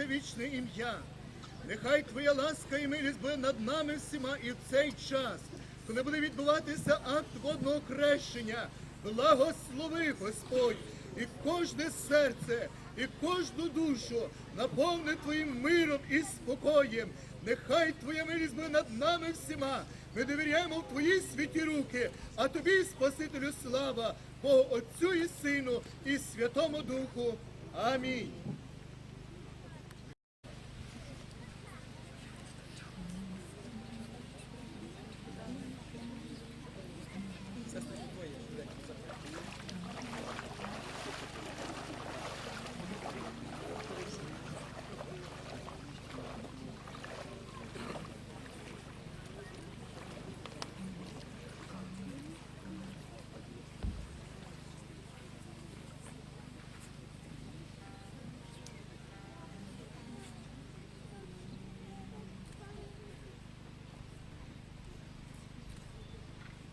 святе вічне ім'я. Нехай Твоя ласка і милість буде над нами всіма і в цей час, коли буде відбуватися акт водного хрещення. Благослови, Господь, і кожне серце, і кожну душу наповни Твоїм миром і спокоєм. Нехай Твоя милість буде над нами всіма. Ми довіряємо в Твої святі руки, а Тобі, Спасителю, слава, Богу Отцю і Сину, і Святому Духу. Амінь.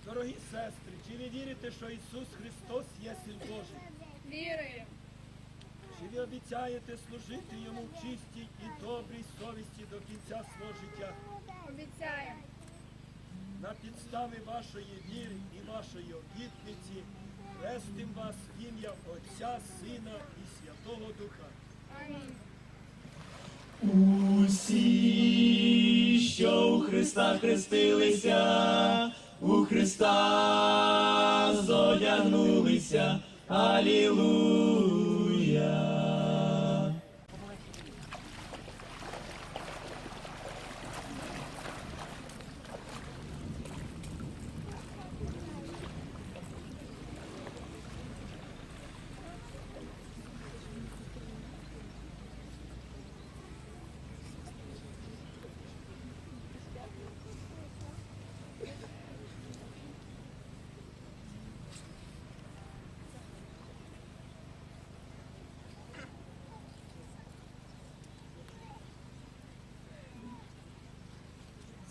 Дорогі сестри, чи ви вірите, що Ісус Христос є Син Божий? Віруємо. Чи ви обіцяєте служити Йому в чистій і добрій совісті до кінця свого життя? Обіцяємо. На підставі вашої віри і вашої обітниці хрестим вас в ім'я Отця, Сина і Святого Духа. Амінь. Усі, що у Христа хрестилися, у Христа зодягнулися. Алілуя.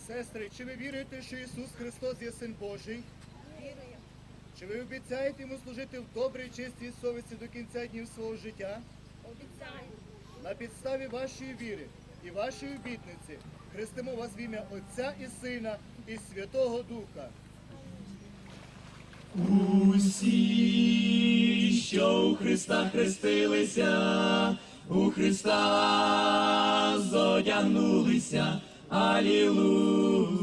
Сестри, чи ви віруєте, що Ісус Христос є Син Божий? Віруємо. Чи ви обіцяєте йому служити в добрій чистій совісті до кінця днів свого життя? Обіцяємо. На підставі вашої віри і вашої обітниці хрестимо вас в ім'я Отця і Сина і Святого Духа. Усі, що у Христа хрестилися, у Христа зодягнулися. Алілуя.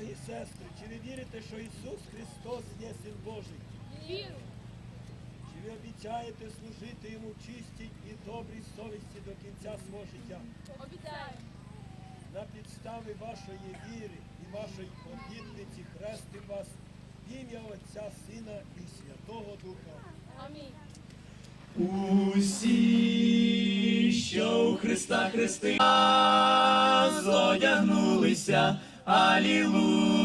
Дорогі сестри, чи ви вірите, що Ісус Христос є Син Божий? Віру. Чи ви обіцяєте служити Йому в чистій і добрій совісті до кінця свого життя? Обіцяємо. На підставі вашої віри і вашої обітниці хрестим вас в ім'я Отця, Сина і Святого Духа. Амінь. Усі, що у Христа хрестилися, зодягнулися. Алілуя.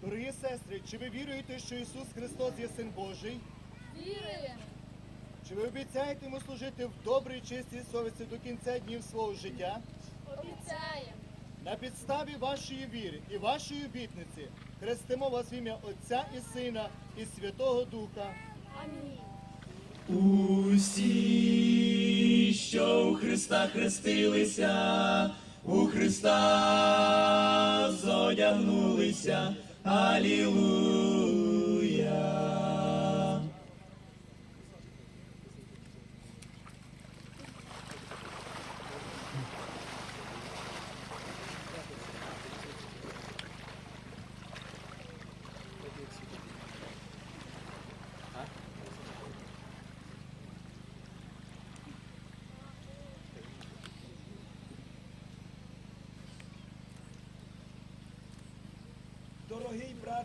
Дорогі сестри, чи ви віруєте, що Ісус Христос є Син Божий? Віруємо. Чи ви обіцяєте йому служити в добрій чистій совісті до кінця днів свого життя? Обіцяємо. На підставі вашої віри і вашої обітниці хрестимо вас в ім'я Отця і Сина і Святого Духа. Амінь. Усі, що у Христа хрестилися, у Христа зодягнулися. Алілуя.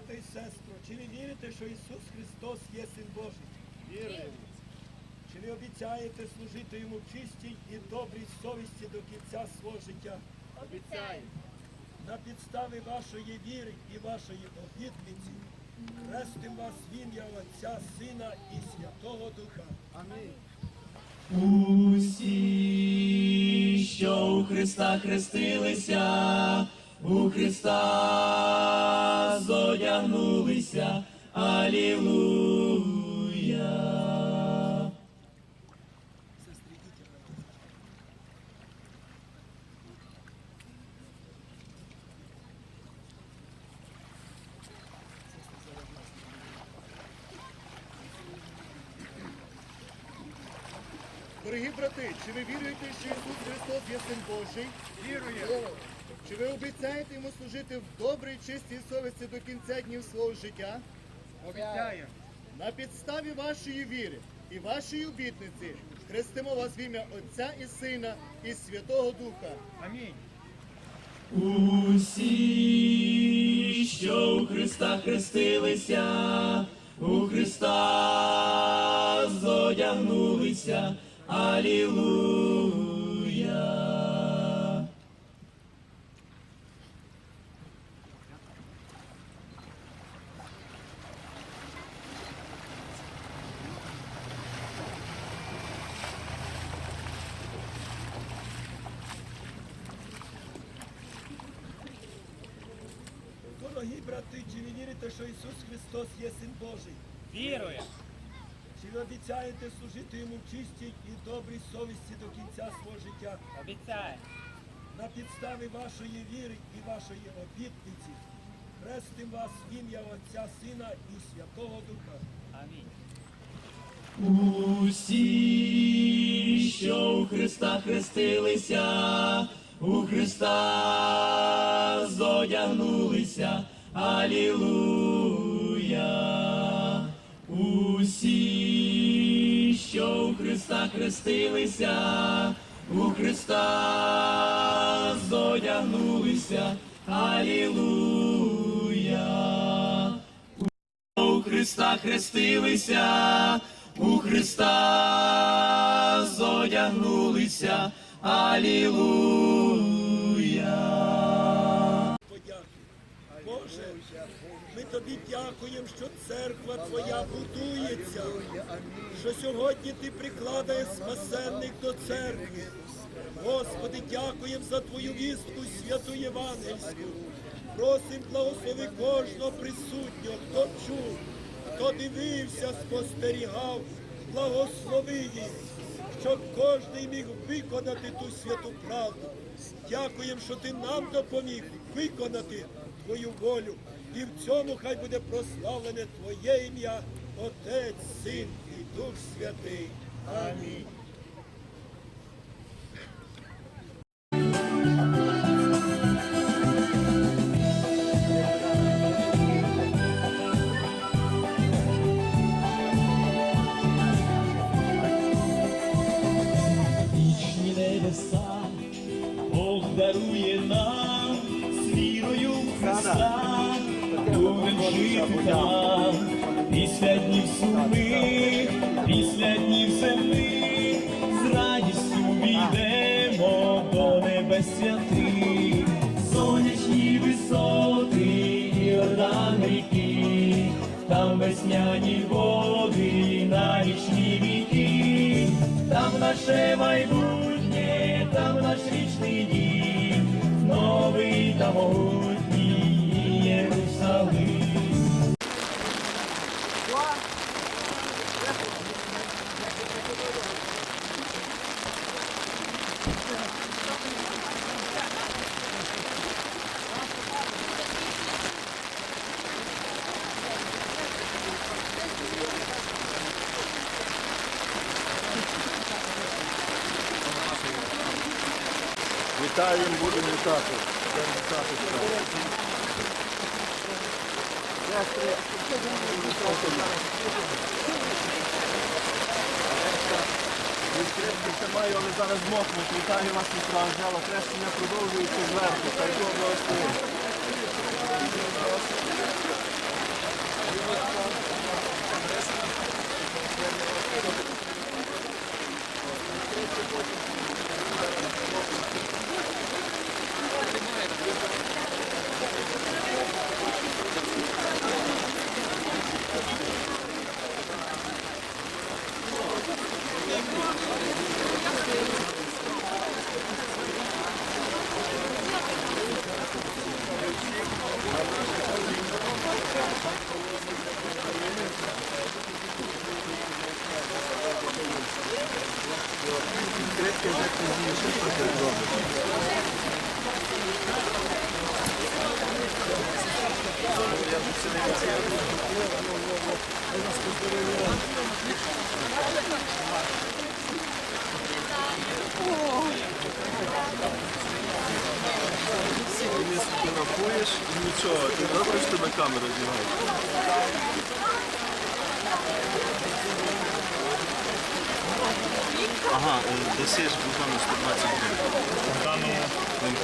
Брате і сестро, чи ви вірите, що Ісус Христос є Син Божий? Віруємо. Чи ви обіцяєте служити йому в чистій і добрій совісті до кінця свого життя? Обіцяємо. На підставі вашої віри і вашої обітниці хрестим вас в ім'я Отця, Сина і Святого Духа. Амінь. Усі, що у Христа хрестилися, у Христа зодягнулися. Алілуя. Дорогі брати, чи ви віруєте, що Ісус Христос є Син Божий? Віруємо. Чи ви обіцяєте йому служити в добрій, чистій совісті до кінця днів свого життя? Обіцяємо. На підставі вашої віри і вашої обітниці хрестимо вас в ім'я Отця і Сина і Святого Духа. Амінь. Усі, що у Христа хрестилися, у Христа зодягнулися. Алілуя. Дорогі брати, чи ви вірите, що Ісус Христос є Син Божий? Вірує. Чи ви обіцяєте служити йому в чистій і добрій совісті до кінця свого життя? Обіцяє. На підставі вашої віри і вашої обітниці хрестим вас в ім'я Отця, Сина і Святого Духа. Амінь. Усі, що у Христа хрестилися, у Христа зодягнулися. Алілуя. Усі, що у Христа хрестилися, у Христа зодягнулися. Алілуя. У Христа хрестилися, у Христа зодягнулися. Алілуя. Тобі дякуємо, що церква твоя будується, що сьогодні ти прикладаєш спасенних до церкви. Господи, дякуємо за твою вістку святу Євангельську. Просим благослови кожного присутнього, хто чув, хто дивився, спостерігав, благослови їх, щоб кожен міг виконати ту святу правду. Дякуємо, що ти нам допоміг виконати твою волю. І в цьому хай буде прославлене Твоє ім'я, Отець, Син і Дух Святий. Амінь. Бог дарує нам з вірою в Христа, там, після днів сумних, після днів земних, з радістю війдемо до небес святих, сонячні висоти, Йордан ріки, там весняні води, на вічні віки, там наше майбутнє, там наш вічний дім, новий та могутній Будемо вітати. Будемо вітати. Відкритки ще маю, але зараз мокнуть. Вітаю вас, сестра Анжела. Хрещення продовжується зверху. Хай Бог благословить. Ти не сфотографуєш і нічого. Ти добре, що тебе камера знімає? Ага, досіж буквально 120 гривень.